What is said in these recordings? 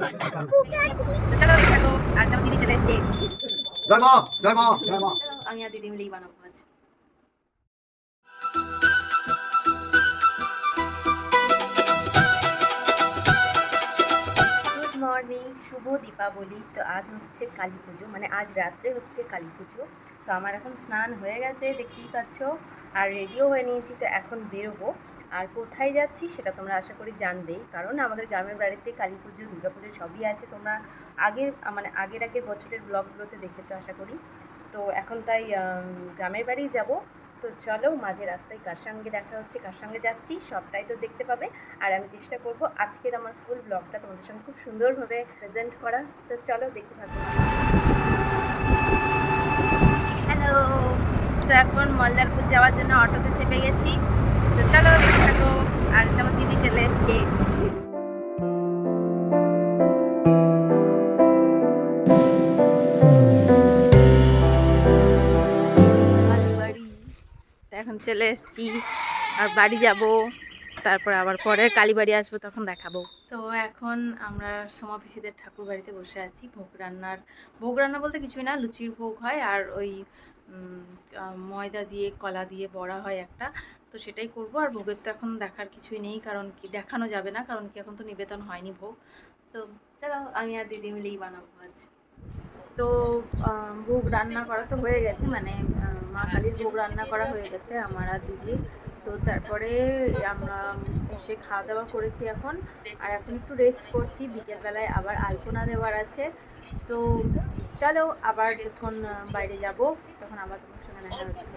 আজ good morning, শুভ দীপাবলি। তো আজ হচ্ছে কালী পুজো মানে আজ রাত্রে হচ্ছে কালী পুজো। তো আমার এখন স্নান হয়ে গেছে, দেখতেই পাচ্ছ, আর রেডিও হয়ে নিয়েছি, তো এখন বেরোবো। আর কোথায় যাচ্ছি সেটা তোমরা আশা করি জানবেই কারণ আমাদের গ্রামের বাড়িতে কালী পুজো, দুর্গা পুজো সবই আছে। তোমরা আগের মানে আগের আগের বছরের ব্লগগুলোতে দেখেছ আশা করি। তো এখন তাই গ্রামের বাড়ি যাব। তো চলো মাঝে রাস্তায় কার সঙ্গে দেখা হচ্ছে, কার সঙ্গে যাচ্ছি, সবটাই তো দেখতে পাবে। আর আমি চেষ্টা করব আজকের আমার ফুল ব্লগটা তোমাদের সঙ্গে খুব সুন্দরভাবে প্রেজেন্ট করা। তো চলো দেখতে থাকব হ্যালো তো এখন মল্লারপুর যাওয়ার জন্য অটোতে চেপে গেছি। তো চলো দেখতে থাকো। আর যেমন দিদি চলে এসছে। এখন চলে এসেছি। আর বাড়ি যাব। তারপর আবার পরে কালীবাড়ি আসব, তখন দেখাবো। তো এখন আমরা সমাপিসিদের ঠাকুর বাড়িতে বসে আছি। ভোগ রান্নার ভোগ রান্না বলতে কিছুই না, লুচির ভোগ হয়। আর ওই ময়দা দিয়ে, কলা দিয়ে বড়া হয় একটা। তো সেটাই করব। আর ভোগের তো এখন দেখার কিছুই নেই, কারণ কি দেখানো যাবে না, কারণ কি এখন তো নিবেদন হয়নি ভোগ। তো চলো আমি আর দিদি মিলেই বানাবো আজ। তো ভোগ রান্না করা তো হয়ে গেছে মানে মা কালীর ভোগ রান্না করা হয়ে গেছে, আমার আর দিদি তো তারপরে আমরা এসে খাওয়া দাওয়া করেছি এখন। আর এখন একটু রেস্ট করছি, বিকেলবেলায় আবার আলপনা দেওয়ার আছে। তো চলো, আবার যখন বাইরে যাব, তখন আবার তোমার সঙ্গে দেখা হচ্ছে।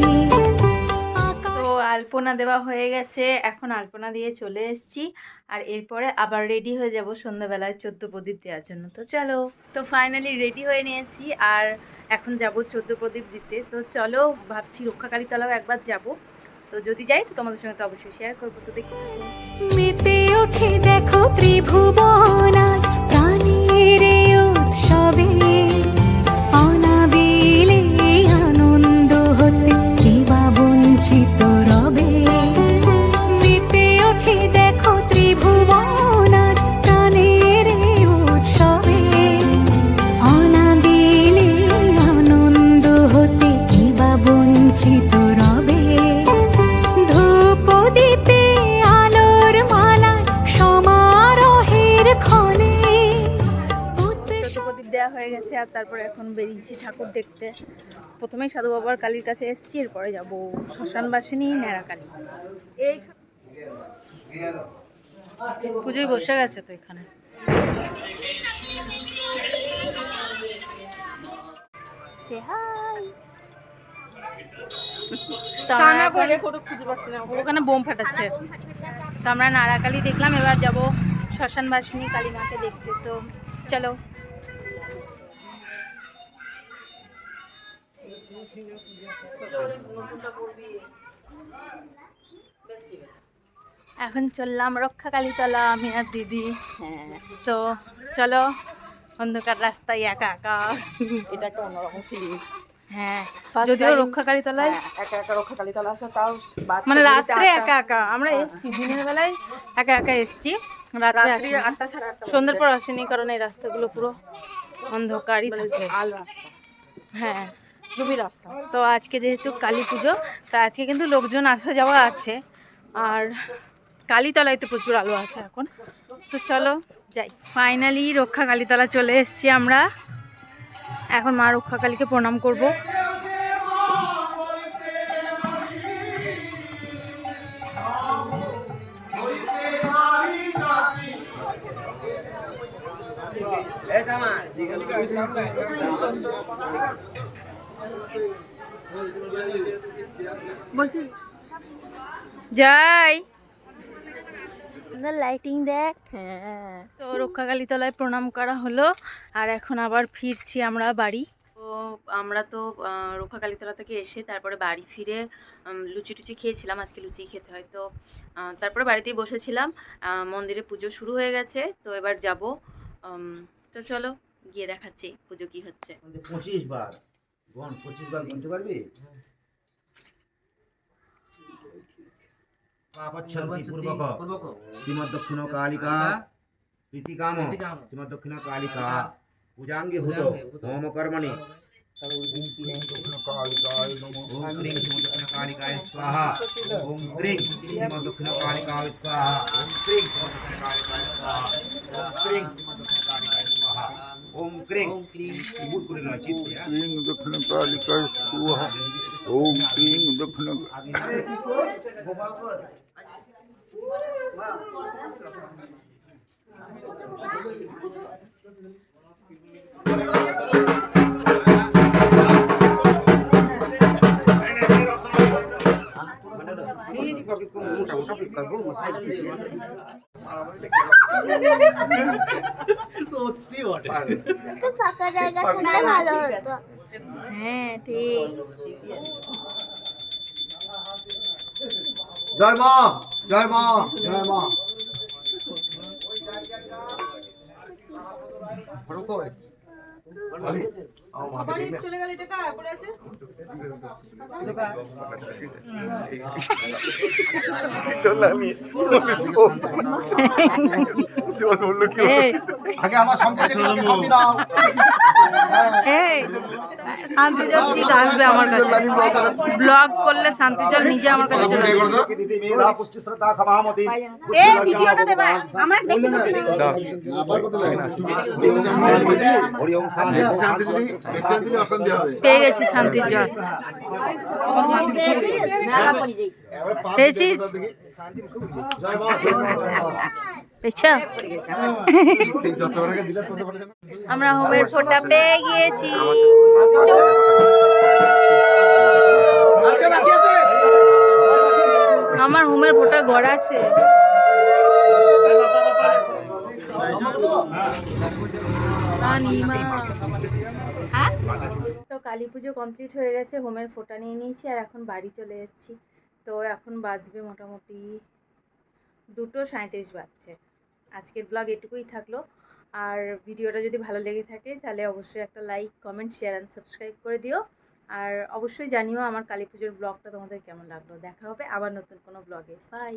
তো আলপনা দেওয়া হয়ে গেছে। এখন আলপনা দিয়ে চলে এসেছি। আর এরপরে আবার রেডি হয়ে যাব সন্ধ্যাবেলায় চোদ্দ প্রদীপ দেওয়ার জন্য। তো চলো, তো ফাইনালি রেডি হয়ে নিয়েছি। আর এখন যাব চোদ্দ প্রদীপ দিতে। তো চলো, ভাবছি রক্ষাকালী তলাও একবার যাব। তো যদি যাই, তো তোমাদের সঙ্গে তো অবশ্যই শেয়ার করব। তো ওঠে দেখো ত্রিভুবন দেওয়া হয়ে গেছে আর তারপরে এখন বেরিয়েছি ঠাকুর দেখতে। প্রথমেই সাধু বাবার কালীর কাছে এসেছি এরপরে যাব শ্মশানবাসিনী ন্যাড়া কালী এই পুজোয় বসে গেছে তো এখানে। সে হাই ওখানে বোম ফাটাচ্ছে। তো আমরা নারাকালি দেখলাম এবার যাব শ্মশানবাসিনী কালী মাকে দেখতে। তো চলো। এখন চললাম রক্ষা কালীতলা আমি আর দিদি। হ্যাঁ তো চলো অন্ধকার রাস্তায় একা একা। এটা একটা অন্যরকম ফিলিংস হ্যাঁ যদিও time- রক্ষা কালীতলায় একা একা রক্ষা কালীতলা আসা তাও মানে রাত্রে একা একা। আমরা এসছি দিনের বেলায় একা একা এসছি। রাত্রে আটটা সন্ধ্যের পর আসেনি কারণ এই রাস্তাগুলো পুরো অন্ধকারই থাকে। হ্যাঁ। জমি রাস্তা। তো আজকে যেহেতু কালী পুজো, তা আজকে কিন্তু লোকজন আসা যাওয়া আছে। আর কালীতলায় তো প্রচুর আলো আছে এখন। তো চলো যাই। ফাইনালি রক্ষা কালীতলা চলে এসেছি আমরা। এখন মা রক্ষা কালীকে প্রণাম করব। বলছি যাই লাইটিং দেখ হ্যাঁ। তো রক্ষাকালী তলায় প্রণাম করা হলো আর এখন আবার ফিরছি আমরা বাড়ি। তো আমরা তো আহ, রক্ষাকালী তলা থেকে এসে তারপরে বাড়ি ফিরে লুচি টুচি খেয়েছিলাম আজকে লুচি খেতে হয়। তো তারপরে বাড়িতেই বসেছিলাম মন্দিরে পুজো শুরু হয়ে গেছে তো এবার যাব তো চলো গিয়ে দেখাচ্ছি পুজো কি হচ্ছে। পঁচিশ বার। গণ পঁচিশ বার গুনতে পারবি পাপচ্ছন্তি পূর্বক শ্রীমদ্দক্ষিণ কালিকা প্রীতিকাম শ্রীমদ্দক্ষিণ কালিকা পূজাঙ্গি ভূত হোম কর্মণি ওম ক্রিং শ্রীমদ্দক্ষিণ কালিকায় স্বাহা ওম ক্রিং শ্রীমদ্দক্ষিণ কালিকায় স্বাহা ওম ক্রিং শ্রীমদ্দক্ষিণ কালিকায় ওম ক্রিং ভুল করে নয় চিত্তে হ্যাঁ? ক্রিং দক্ষিণ কালিকায় সুহা ওম ক্রিং দক্ষিণ ফাঁকা জায়গা থাকলে ভালো হতো হ্যাঁ ঠিক জয় মা জয় মা জয় মা বলল কি এই আগে আমার সম্পর্কে শান্তি দাও শান্তি জল কি আসবে আমার কাছে ব্লগ করলে শান্তি জল নিজে আমার কাছে চলে এই ভিডিওটা দেবা আমরা দেখতে পাচ্ছি পেয়ে গেছি শান্তির জল আমরা হোমের ফোঁটা পেয়ে গিয়েছি আমার হোমের ফোঁটা ঘর আছে হ্যাঁ? কালী পুজো কমপ্লিট হয়ে গেছে, হোমের ফোটা নিয়ে নিয়েছি আর এখন বাড়ি চলে এসেছি। তো এখন বাজবে মোটামুটি দুটো সাঁত্রিশ বাজছে। আজকের ব্লগ এটুকুই থাকল। আর ভিডিওটা যদি ভালো লেগে থাকে তাহলে অবশ্যই একটা like comment share and subscribe করে দিও। আর অবশ্যই জানিও আমার কালী পুজোর ব্লগটা তোমাদের কেমন লাগল। দেখা হবে আবার নতুন কোনো ব্লগে বাই